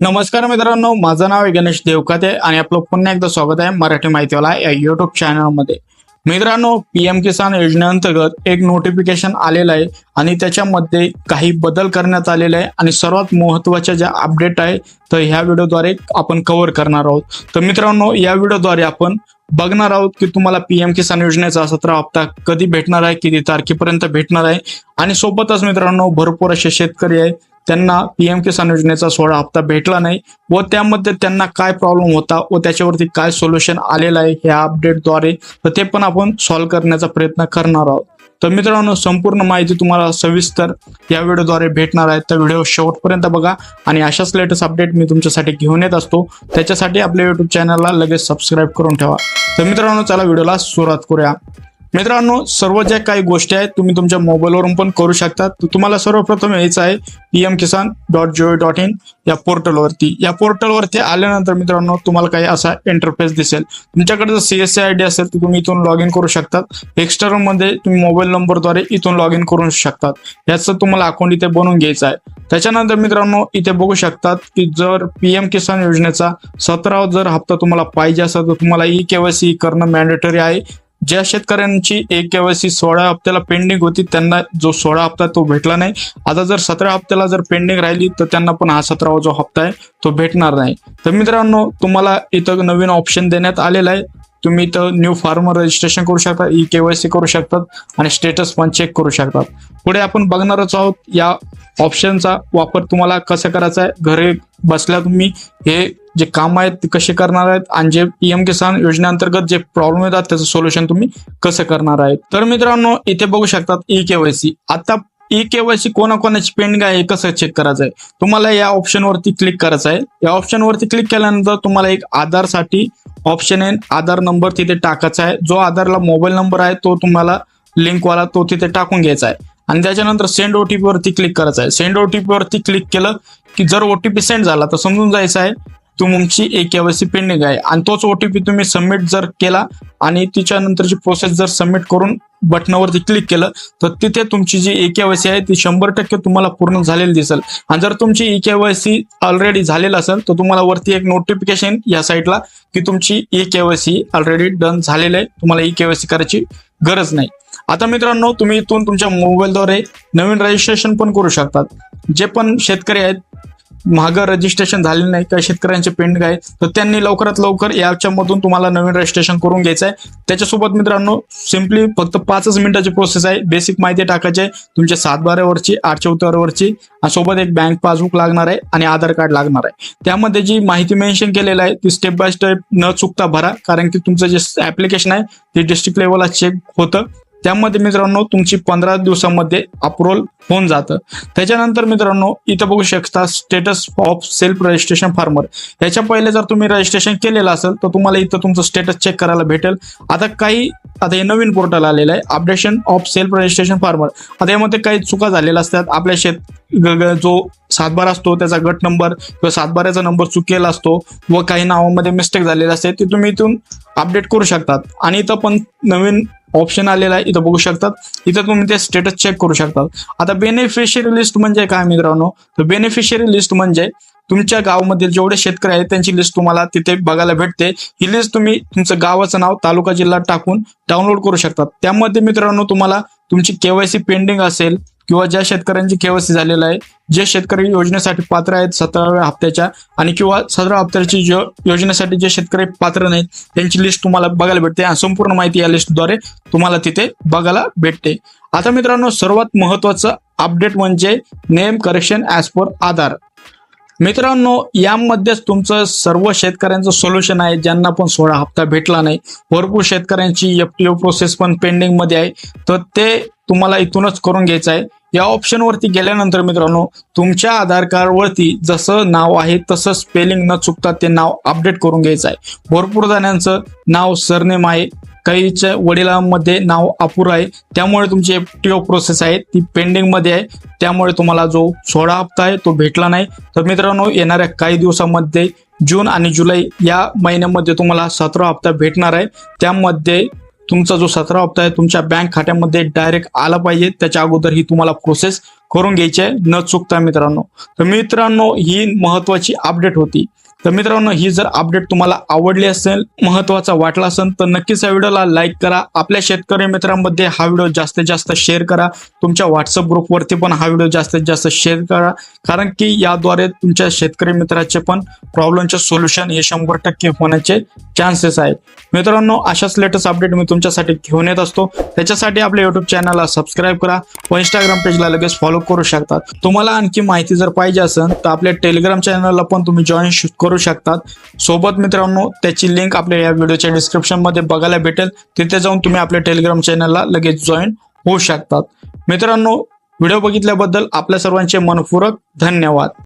नमस्कार मित्रांनो माझं नाव आहे गणेश देवकाते आणि आपलं पुन्हा एकदा स्वागत आहे मराठी माहितीवाला या युट्यूब चॅनलमध्ये मित्रांनो पीएम किसान योजनेअंतर्गत एक नोटिफिकेशन आलेलं आहे आणि त्याच्यामध्ये काही बदल करण्यात आलेले आहे आणि सर्वात महत्त्वाच्या ज्या अपडेट आहे तर ह्या व्हिडिओद्वारे आपण कव्हर करणार आहोत. तर मित्रांनो या व्हिडिओद्वारे आपण बघणार आहोत की तुम्हाला पीएम किसान योजनेचा सतरा हप्ता कधी भेटणार आहे किती तारखेपर्यंत भेटणार आहे. आणि सोबतच मित्रांनो भरपूर असे शेतकरी आहे त्यांना पीएम किसान योजनेचा सोळा हप्ता भेटला नाही व त्यामध्ये त्यांना काय प्रॉब्लेम होता व त्याच्यावरती काय सोल्युशन आलेलं आहे ह्या अपडेटद्वारे तर ते पण आपण सॉल्व्ह करण्याचा प्रयत्न करणार आहोत. तर मित्रांनो संपूर्ण माहिती तुम्हाला सविस्तर या व्हिडिओद्वारे भेटणार आहे. तर व्हिडिओ शेवटपर्यंत बघा आणि अशाच लेटेस्ट अपडेट मी तुमच्यासाठी घेऊन येत असतो. त्याच्यासाठी आपल्या युट्यूब चॅनलला लगेच सबस्क्राईब करून ठेवा. तर मित्रांनो चला व्हिडिओला सुरुवात करूया. मित्रांनो सर्व ज्या काही गोष्टी आहेत तुम्ही तुमच्या मोबाईलवरून पण करू शकता. तुम्हाला सर्वप्रथम यायचं आहे PM Kisan dot G O dot in या पोर्टलवरती. या पोर्टलवरती आल्यानंतर मित्रांनो तुम्हाला काही असा इंटरफेस दिसेल. तुमच्याकडे जर सीएससी आय डी असेल तर तुम्ही इथून लॉग इन करू शकतात. एक्स्टर्नमध्ये तुम्ही मोबाईल नंबरद्वारे इथून लॉग इन करू शकतात. याचं तुम्हाला अकाउंट इथे बनवून घ्यायचं आहे. त्याच्यानंतर मित्रांनो इथे बघू शकतात की जर पीएम किसान योजनेचा सतरा जर हप्ता तुम्हाला पाहिजे असेल तर तुम्हाला ई केवायसी करणं मॅन्डेटरी आहे. ज्या शेतकऱ्यांची एक केवायसी सोळा हप्त्याला पेंडिंग होती त्यांना जो सोळा हप्ता तो भेटला नाही. आता जर सतरा हप्त्याला जर पेंडिंग राहिली तर त्यांना पण हा सतरावा जो हप्ता आहे तो भेटणार नाही. तर मित्रांनो तुम्हाला इथं नवीन ऑप्शन देण्यात आलेला आहे. तुम्ही इथं न्यू फार्मर रजिस्ट्रेशन करू शकता ई केवायसी करू शकतात आणि स्टेटस पण चेक करू शकतात. पुढे आपण बघणारच आहोत या ऑप्शनचा वापर तुम्हाला कसं करायचा आहे? घरी बसल्या तुम्ही हे जे काम आहेत ते कसे करणार आहेत आणि जे पीएम किसान योजनेअंतर्गत जे प्रॉब्लेम येतात त्याचं सोल्युशन तुम्ही कसं करणार आहेत? तर मित्रांनो इथे बघू शकतात ई केवायसी आता ई केवायसी कोणाकोणाची पेंडिंग आहे कसं चेक करायचं आहे? तुम्हाला या ऑप्शनवरती क्लिक करायचं आहे. या ऑप्शनवरती क्लिक केल्यानंतर तुम्हाला एक आधारसाठी ऑप्शन आहे. आधार नंबर तिथे टाकायचा आहे. जो आधारला मोबाईल नंबर आहे तो तुम्हाला लिंकवाला तो तिथे टाकून घ्यायचा आहे. आणि त्याच्यानंतर सेंड ओटीपी वरती क्लिक करायचं आहे. सेंड ओटीपी वरती क्लिक केलं की जर ओटीपी सेंड झाला तर समजून जायचं आहे. तुमची एक केवायसी पेंडिंग आहे. आणि तोच ओटीपी तुम्ही सबमिट जर केला आणि तिच्यानंतरची प्रोसेस जर सबमिट करून बटनावरती क्लिक केलं तर तिथे तुमची जी ए केवायसी आहे ती शंभर टक्के तुम्हाला पूर्ण झालेली दिसेल. आणि जर तुमची ई केवायसी ऑलरेडी झालेलं असेल तर तुम्हाला वरती एक नोटिफिकेशन या साईटला की तुमची ई केवायसी ऑलरेडी डन झालेलं आहे. तुम्हाला ई केवायसी करायची गरज नाही. आता मित्रांनो तुम्ही इथून तुमच्या मोबाईलद्वारे नवीन रजिस्ट्रेशन पण करू शकतात. जे पण शेतकरी आहेत मागं रजिस्ट्रेशन झालेलं नाही काही शेतकऱ्यांचे पेंड आहे तर त्यांनी लवकरात लवकर याच्यामधून तुम्हाला नवीन रजिस्ट्रेशन करून घ्यायचं आहे त्याच्यासोबत मित्रांनो सिम्पली फक्त पाचच मिनिटाची प्रोसेस आहे. बेसिक माहिती टाकायची आहे. तुमच्या सात बारावरची आठ उतारावरची आणि सोबत एक बँक पासबुक लागणार आहे आणि आधार कार्ड लागणार आहे. त्यामध्ये जी माहिती मेन्शन केलेलं आहे ती स्टेप बाय स्टेप न चुकता भरा कारण की तुमचं जे ऍप्लिकेशन आहे ते डिस्ट्रिक्ट लेवलला चेक होतं. त्यामध्ये मित्रांनो तुमची पंधरा दिवसामध्ये अप्रुव्हल होऊन जातं. त्याच्यानंतर मित्रांनो इथं बघू शकता status of self registration farmer याच्या पहिले जर तुम्ही रजिस्ट्रेशन केलेलं असेल तर तुम्हाला इथं तुमचं स्टेटस चेक करायला भेटेल. आता काही आता हे नवीन पोर्टल आलेलं आहे updation of self registration farmer आता यामध्ये काही चुका झालेल्या असतात. आपल्या शेत ग- ग- जो सातबारा असतो त्याचा गट नंबर किंवा सातबाराचा नंबर चुकेला असतो व काही नावामध्ये मिस्टेक झालेला असते ते तुम्ही इथून अपडेट करू शकतात. आणि इथं पण नवीन ऑप्शन आलेला आहे इथं बघू शकतात. इथं तुम्ही ते स्टेटस चेक करू शकतात. आता बेनिफिशियरी लिस्ट म्हणजे काय मित्रांनो? तर बेनिफिशियरी लिस्ट म्हणजे तुमच्या गावामधील जेवढे शेतकरी आहेत त्यांची लिस्ट तुम्हाला तिथे बघायला भेटते. ही लिस्ट तुम्ही तुमचं गावाचं नाव तालुका जिल्हा टाकून डाउनलोड करू शकतात. त्यामध्ये मित्रांनो तुम्हाला तुमची केवायसी पेंडिंग असेल किंवा ज्या शेतकऱ्यांची केवायसी झालेलं आहे जे शेतकरी योजनेसाठी पात्र आहेत सतराव्या हप्त्याच्या आणि किंवा सतरा हप्त्याची जो योजनेसाठी जे शेतकरी पात्र नाहीत त्यांची लिस्ट तुम्हाला बघायला भेटते. आणि संपूर्ण माहिती या लिस्टद्वारे तुम्हाला तिथे बघायला भेटते. आता मित्रांनो सर्वात महत्वाचं अपडेट म्हणजे name correction as per Aadhaar. मित्रांनो यामध्येच तुमचं सर्व शेतकऱ्यांचं सोल्युशन आहे. ज्यांना पण सोळा हप्ता भेटला नाही भरपूर शेतकऱ्यांची एफ टी ओ प्रोसेस पण पेंडिंगमध्ये आहे. तर ते तुम्हाला इथूनच करून घ्यायचं आहे. या ऑप्शनवरती गेल्यानंतर मित्रांनो तुमच्या आधार कार्डवरती जसं नाव आहे तसं स्पेलिंग न चुकता ते नाव अपडेट करून घ्यायचं आहे. भरपूर जणांचं नाव सरनेम आहे. काहीच्या वडिलांमध्ये नाव अपुरं आहे. त्यामुळे तुमची एफ टी ओ प्रोसेस आहे. ती पेंडिंगमध्ये आहे. त्यामुळे तुम्हाला जो सोळा हप्ता आहे तो भेटला नाही. तर मित्रांनो येणाऱ्या काही दिवसामध्ये जून आणि जुलै या महिन्यामध्ये तुम्हाला सतरा हप्ता भेटणार आहे. त्यामध्ये तुमचा जो सतरा हप्ता आहे तुमच्या बँक खात्यामध्ये डायरेक्ट आला पाहिजे. त्याच्या अगोदर ही तुम्हाला प्रोसेस करून घ्यायची आहे. न चुकता मित्रांनो. तर मित्रांनो ही महत्वाची अपडेट होती. तर मित्रांनो ही जर अपडेट तुम्हाला आवडली असेल महत्त्वाचा वाटला असेल तर नक्कीच या व्हिडिओला लाईक करा. आपल्या शेतकरी मित्रांमध्ये हा व्हिडिओ जास्तीत जास्त शेअर करा. तुमच्या व्हॉट्सअप ग्रुपवरती पण हा व्हिडिओ जास्तीत जास्त शेअर करा. कारण की याद्वारे तुमच्या शेतकरी मित्राचे पण प्रॉब्लेमचे सोल्युशन हे शंभर टक्के होण्याचे चान्सेस आहेत. मित्रांनो अशाच लेटेस्ट अपडेट मी तुमच्यासाठी घेऊन येत असतो. त्याच्यासाठी आपल्या युट्यूब चॅनलला सबस्क्राईब करा व इंस्टाग्राम पेजला लगेच फॉलो करू शकतात तुम्हाला आणखी माहिती जर पाहिजे असेल तर आपल्या टेलिग्राम चॅनलला पण तुम्ही जॉईन करू शकतात. सोबत मित्रांनो त्याची लिंक आपल्या या व्हिडिओच्या डिस्क्रिप्शनमध्ये बघायला भेटेल. तिथे जाऊन तुम्ही आपल्या टेलिग्राम चॅनलला लगेच जॉईन होऊ शकतात. मित्रांनो व्हिडिओ बघितल्याबद्दल आपल्या सर्वांचे मनपूरक धन्यवाद.